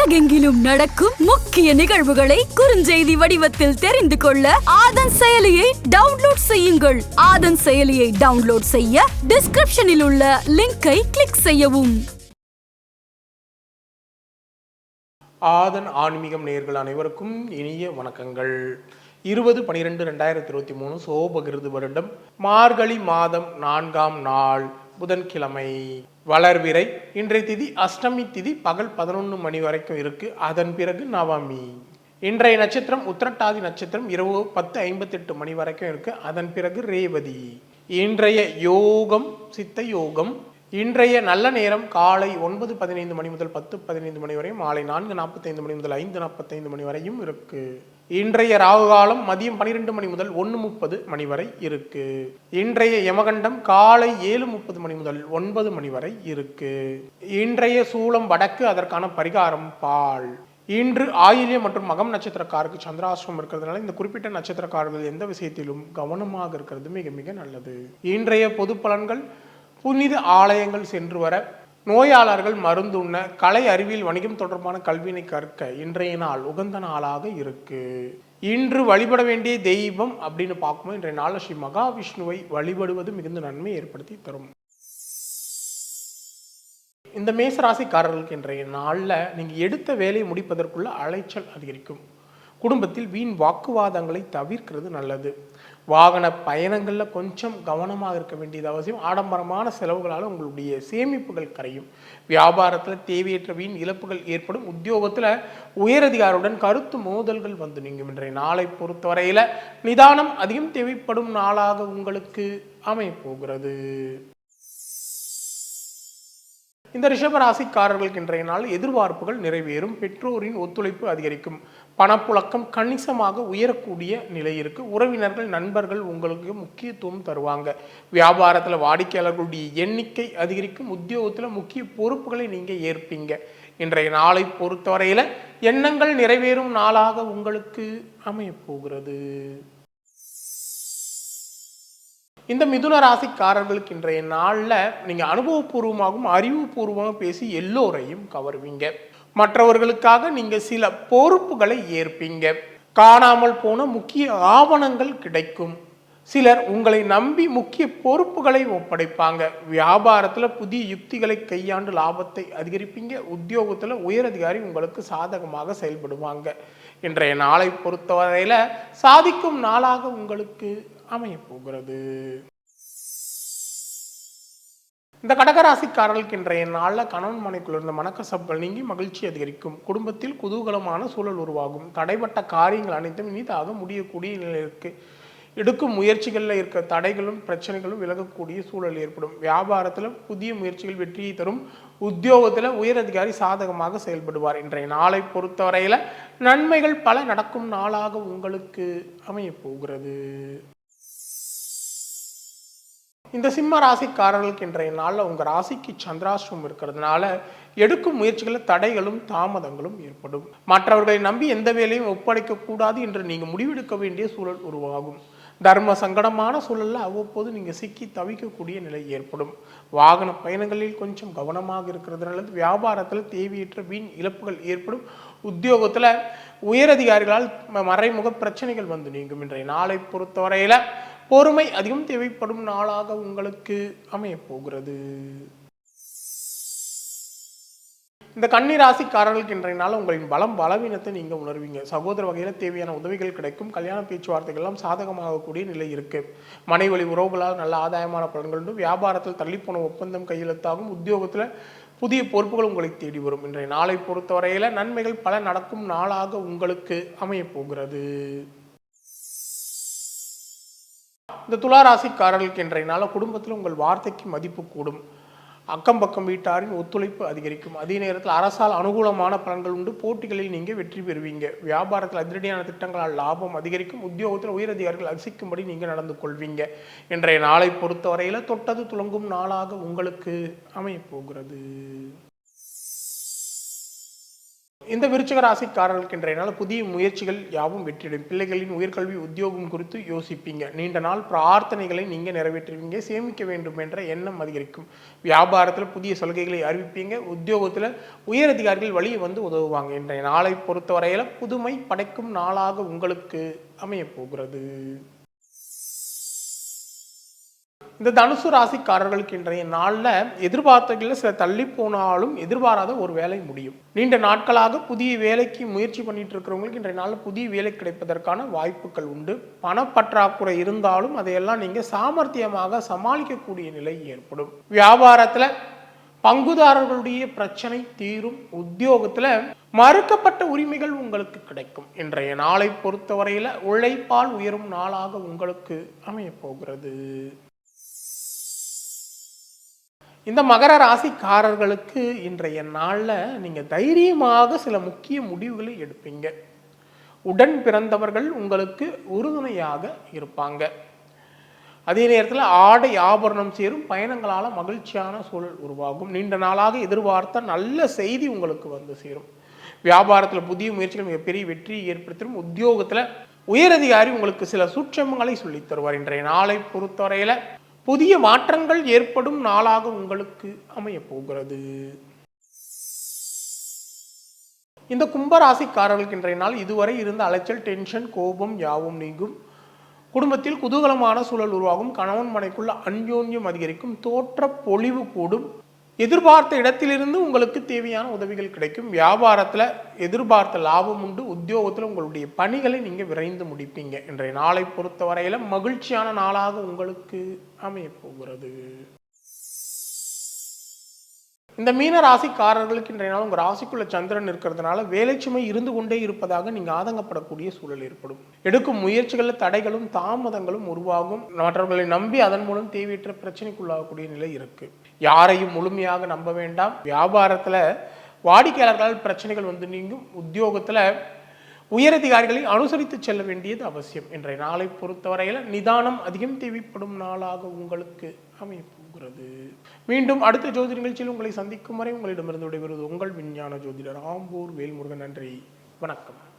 உலகெங்கிலும் நடக்கும் முக்கிய நிகழ்வுகளை குறுஞ்செய்தி வடிவத்தில் தெரிந்து கொள்ள ஆதன் செயலியை டவுன்லோட் செய்யுங்கள். ஆதன் செயலியை டவுன்லோட் செய்ய டிஸ்கிரிப்ஷனில் உள்ள லிங்கை கிளிக் செய்யவும். ஆதன் ஆன்மீகம் நேர்கள் அனைவருக்கும் இனிய வணக்கங்கள். இருபது பனிரெண்டு ரெண்டாயிரத்தி இருபத்தி மூணு சோபகிருது வருடம் மார்கழி மாதம் நான்காம் நாள். புதன்கிழமை வளர்விரை. இன்றைய திதி அஷ்டமி திதி பகல் பதினொன்று மணி வரைக்கும் இருக்கு. அதன் பிறகு நவமி. இன்றைய நட்சத்திரம் உத்திரட்டாதி நட்சத்திரம் இரவு பத்து ஐம்பத்தெட்டு மணி வரைக்கும் இருக்கு. அதன் பிறகு ரேவதி. இன்றைய யோகம் சித்த யோகம் இன்றைய நல்ல நேரம் காலை ஒன்பது பதினைந்து மணி முதல் பத்து பதினைந்து மணி வரையும் மாலை நான்கு நாற்பத்தைந்து மணி முதல் ஐந்து நாற்பத்தைந்து மணி வரையும் இருக்கு. இன்றைய ராகு காலம் மதியம் பன்னிரெண்டு மணி முதல் ஒன்று முப்பது மணி வரை இருக்கு. இன்றைய யமகண்டம் காலை ஏழு முப்பது மணி முதல் ஒன்பது மணி வரை இருக்கு. இன்றைய சூலம் வடக்கு அதற்கான பரிகாரம் பால். இன்று ஆயில்யம் மற்றும் மகம் நட்சத்திரக்காருக்கு சந்திராசிரமம் இருக்கிறதுனால இந்த குறிப்பிட்ட நட்சத்திரக்காரர்கள் எந்த விஷயத்திலும் கவனமாக இருக்கிறது மிக மிக நல்லது. இன்றைய பொது பலன்கள் புனித ஆலயங்கள் சென்று வர நோயாளர்கள் மருந்துண்ண கலை அறிவியல் வணிகம் தொடர்பான கல்வியினை கற்க இன்றைய நாள் உகந்த நாளாக இருக்கு. இன்று வழிபட வேண்டிய தெய்வம் அப்படின்னு பார்க்கும்போது இன்றைய நாள் ஸ்ரீ மகாவிஷ்ணுவை வழிபடுவது மிகுந்த நன்மை ஏற்படுத்தி தரும். இந்த மேசராசிக்காரர்களுக்கு இன்றைய நாளில் நீங்கள் எடுத்த வேலையை முடிப்பதற்குள்ள அலைச்சல் அதிகரிக்கும். குடும்பத்தில் வீண் வாக்குவாதங்களை தவிர்க்கிறது நல்லது. வாகன பயணங்களில் கொஞ்சம் கவனமாக இருக்க வேண்டியது அவசியம். ஆடம்பரமான செலவுகளால் உங்களுடைய சேமிப்புகள் கரையும். வியாபாரத்தில் தேவையற்ற வீண் இழப்புகள் ஏற்படும். உத்தியோகத்தில் உயரதிகாரியுடன் கருத்து மோதல்கள் வந்து நீங்கும். இன்றைய நாளை பொறுத்தவரையில் நிதானம் அதிகம் தேவைப்படும் நாளாக உங்களுக்கு அமையப்போகிறது. இந்த ரிஷபராசிக்காரர்களுக்கு இன்றைய நாள் எதிர்பார்ப்புகள் நிறைவேறும். பெற்றோரின் ஒத்துழைப்பு அதிகரிக்கும். பணப்புழக்கம் கணிசமாக உயரக்கூடிய நிலை இருக்கு. உறவினர்கள் நண்பர்கள் உங்களுக்கு முக்கியத்துவம் தருவாங்க. வியாபாரத்தில் வாடிக்கையாளர்களுடைய எண்ணிக்கை அதிகரிக்கும். உத்தியோகத்தில் முக்கிய பொறுப்புகளை நீங்கள் ஏற்பீங்க. இன்றைய நாளை பொறுத்தவரையில் எண்ணங்கள் நிறைவேறும் நாளாக உங்களுக்கு அமையப் போகிறது இந்த மிதுன ராசிக்காரர்களுக்கு இன்றைய நாளில் நீங்கள் அனுபவபூர்வமாகவும் அறிவுபூர்வமாக பேசி எல்லோரையும் கவருவீங்க. மற்றவர்களுக்காக நீங்கள் சில பொறுப்புகளை ஏற்பீங்க. காணாமல் போன முக்கிய ஆவணங்கள் கிடைக்கும். சிலர் உங்களை நம்பி முக்கிய பொறுப்புகளை ஒப்படைப்பாங்க. வியாபாரத்தில் புதிய யுக்திகளை கையாண்டு லாபத்தை அதிகரிப்பீங்க. உத்தியோகத்தில் உயரதிகாரி உங்களுக்கு சாதகமாக செயல்படுவாங்க. இன்றைய நாளை பொறுத்தவரையில் சாதிக்கும் நாளாக உங்களுக்கு அமையப் போகிறது. இந்த கடகராசிக்காரர்களுக்கு இன்றைய நாளில் கணவன் மனைக்குள் இருந்த மனக்கசப்புகள் நீங்கி மகிழ்ச்சி அதிகரிக்கும். குடும்பத்தில் குதூகலமான சூழல் உருவாகும். தடைப்பட்ட காரியங்கள் அனைத்தும் இனிதாக முடியக்கூடிய நிலை எடுக்கும் முயற்சிகளில் இருக்க தடைகளும் பிரச்சனைகளும் விலகக்கூடிய சூழல் ஏற்படும். வியாபாரத்தில் புதிய முயற்சிகள் வெற்றியை தரும். உத்தியோகத்தில் உயரதிகாரி சாதகமாக செயல்படுவார். இன்றைய நாளை பொறுத்தவரையில் நன்மைகள் பல நடக்கும் நாளாக உங்களுக்கு அமையப் போகிறது. இந்த சிம்ம ராசிக்காரர்களுக்கு இன்றைய நாளில் உங்கள் ராசிக்கு சந்திராஷ்டிரம் இருக்கிறதுனால எடுக்கும் முயற்சிகளில் தடைகளும் தாமதங்களும் ஏற்படும். மற்றவர்களை நம்பி எந்த வேலையும் ஒப்படைக்க கூடாது என்று நீங்கள் முடிவெடுக்க வேண்டிய சூழல் உருவாகும். தர்ம சங்கடமான சூழலில் அவ்வப்போது நீங்கள் சிக்கி தவிக்கக்கூடிய நிலை ஏற்படும். வாகன பயணங்களில் கொஞ்சம் கவனமாக இருக்கிறது நல்லது. வியாபாரத்தில் தேவையற்ற வீண் இழப்புகள் ஏற்படும். உத்தியோகத்தில் உயரதிகாரிகளால் மறைமுக பிரச்சனைகள் வந்து நீங்கும். இன்றைய நாளை பொறுத்தவரையில் பொறுமை அதிகம் தேவைப்படும் நாளாக உங்களுக்கு அமையப் போகிறது இந்த கன்னி ராசிக்காரர்களுக்கு இன்றைய நாள் உங்களின் பலம் பலவீனத்தை நீங்கள் உணர்வீங்க. சகோதர வகையில் தேவையான உதவிகள் கிடைக்கும். கல்யாண பேச்சுவார்த்தைகள் எல்லாம் சாதகமாகக்கூடிய நிலை இருக்கு. மனைவழி உறவுகளால் நல்ல ஆதாயமான பலன்கள் உண்டு. வியாபாரத்தில் தள்ளிப்போன ஒப்பந்தம் கையெழுத்தாகும். உத்தியோகத்தில் புதிய பொறுப்புகள் உங்களை தேடி வரும். இன்றைய நாளை பொறுத்தவரையில் நன்மைகள் பல நடக்கும் நாளாக உங்களுக்கு அமையப்போகிறது. இந்த துலா ராசிக்காரர்களுக்கு இன்றைய நாள குடும்பத்தில் உங்கள் வார்த்தைக்கு மதிப்பு கூடும். அக்கம் பக்கம் வீட்டாரின் ஒத்துழைப்பு அதிகரிக்கும். அதே நேரத்தில் அரசால் அனுகூலமான பலன்கள் உண்டு. போட்டிகளில் நீங்கள் வெற்றி பெறுவீங்க. வியாபாரத்தில் அதிரடியான திட்டங்களால் லாபம் அதிகரிக்கும். உத்தியோகத்தில் உயரதிகாரிகள் அசிக்கும்படி நீங்கள் நடந்து கொள்வீங்க. இன்றைய நாளை பொறுத்தவரையில் தொட்டது துளங்கும் நாளாக உங்களுக்கு அமையப் போகிறது இந்த விருச்சகராசி ராசிக்காரர்களுக்கு இன்றைய நாள் புதிய முயற்சிகள் யாவும் வெற்றிடும் பிள்ளைகளின் உயர்கல்வி உத்தியோகம் குறித்து யோசிப்பீங்க. நீண்ட நாள் பிரார்த்தனைகளை நீங்க நிறைவேற்றுவீங்க. சேமிக்க வேண்டும் என்ற எண்ணம் அதிகரிக்கும். வியாபாரத்தில் புதிய சலுகைகளை அறிவிப்பீங்க. உத்தியோகத்தில் உயர் அதிகாரிகள் வழியை வந்து உதவுவாங்க. இன்றைய நாளை பொறுத்தவரையில புதுமை படைக்கும் நாளாக உங்களுக்கு அமையப்போகிறது. இந்த தனுசு ராசிக்காரர்களுக்கு இன்றைய நாளில் எதிர்பார்த்தகளில் சில தள்ளி போனாலும் எதிர்பாராத ஒரு வேலை முடியும். நீண்ட நாட்களாக புதிய வேலைக்கு முயற்சி பண்ணிட்டு இருக்கிறவங்களுக்கு இன்றைய நாளில் புதிய வேலை கிடைப்பதற்கான வாய்ப்புகள் உண்டு. பணப்பற்றாக்குறை இருந்தாலும் அதையெல்லாம் நீங்கள் சாமர்த்தியமாக சமாளிக்கக்கூடிய நிலை ஏற்படும். வியாபாரத்தில் பங்குதாரர்களுடைய பிரச்சனை தீரும். உத்தியோகத்தில் மறுக்கப்பட்ட உரிமைகள் உங்களுக்கு கிடைக்கும். இன்றைய நாளை பொறுத்தவரையில் உழைப்பால் உயரும் நாளாக உங்களுக்கு அமையப் போகிறது இந்த மகர ராசிக்காரர்களுக்கு இன்றைய நாளில் நீங்கள் தைரியமாக சில முக்கிய முடிவுகளை எடுப்பீங்க. உடன் பிறந்தவர்கள் உங்களுக்கு உறுதுணையாக இருப்பாங்க. அதே நேரத்தில் ஆடை ஆபரணம் சேரும் பயணங்களால் மகிழ்ச்சியான சூழல் உருவாகும். நீண்ட நாளாக எதிர்பார்த்த நல்ல செய்தி உங்களுக்கு வந்து சேரும். வியாபாரத்தில் புதிய முயற்சிகள் மிகப்பெரிய வெற்றியை ஏற்படுத்தும் உத்தியோகத்தில் உயரதிகாரி உங்களுக்கு சில சூட்சமங்களை சொல்லித் தருவார். இன்றைய நாளை பொறுத்தவரையில் புதிய மாற்றங்கள் ஏற்படும் நாளாக உங்களுக்கு அமையப் போகிறது. இந்த கும்பராசிக்காரர்களுக்கு இன்றைய நாள் இதுவரை இருந்த அலைச்சல் டென்ஷன் கோபம் யாவும் நீங்கும். குடும்பத்தில் குதூகலமான சூழல் உருவாகும். கணவன் மனைக்குள்ள அன்யோன்யம் அதிகரிக்கும். தோற்ற பொழிவு கூடும். எதிர்பார்த்த இடத்திலிருந்து உங்களுக்கு தேவையான உதவிகள் கிடைக்கும். வியாபாரத்தில் எதிர்பார்த்த லாபம் உண்டு. உத்தியோகத்தில் உங்களுடைய பணிகளை நீங்கள் விரைந்து முடிப்பீங்க. இன்றைய நாளை பொறுத்தவரையில் மகிழ்ச்சியான நாளாக உங்களுக்கு அமையப் போகிறது. இந்த மீன ராசிக்காரர்களுக்கு இன்றைய நாள் உங்கள் ராசிக்குள்ள சந்திரன் இருக்கிறதுனால வேலைச்சுமை இருந்து கொண்டே இருப்பதாக நீங்கள் ஆதங்கப்படக்கூடிய சூழல் ஏற்படும். எடுக்கும் முயற்சிகளில் தடைகளும் தாமதங்களும் உருவாகும். மற்றவர்களை நம்பி அதன் மூலம் தேவையற்ற பிரச்சனைக்குள்ளாகக்கூடிய நிலை இருக்கு. யாரையும் முழுமையாக நம்ப வேண்டாம். வியாபாரத்தில் வாடிக்கையாளர்களால் பிரச்சனைகள் வந்து நீங்கும். உத்தியோகத்தில் உயரதிகாரிகளை அனுசரித்து செல்ல வேண்டியது அவசியம் இன்றைய நாளை பொறுத்தவரையில் நிதானம் அதிகம் தேவைப்படும் நாளாக உங்களுக்கு அமையப் போகிறது மீண்டும் அடுத்த ஜோதி நிகழ்ச்சியில் உங்களை சந்திக்கும் வரை உங்களிடமிருந்து விடைபெறுவது உங்கள் விஞ்ஞான ஜோதிடர் ஆம்பூர் வேல்முருகன். நன்றி. வணக்கம்.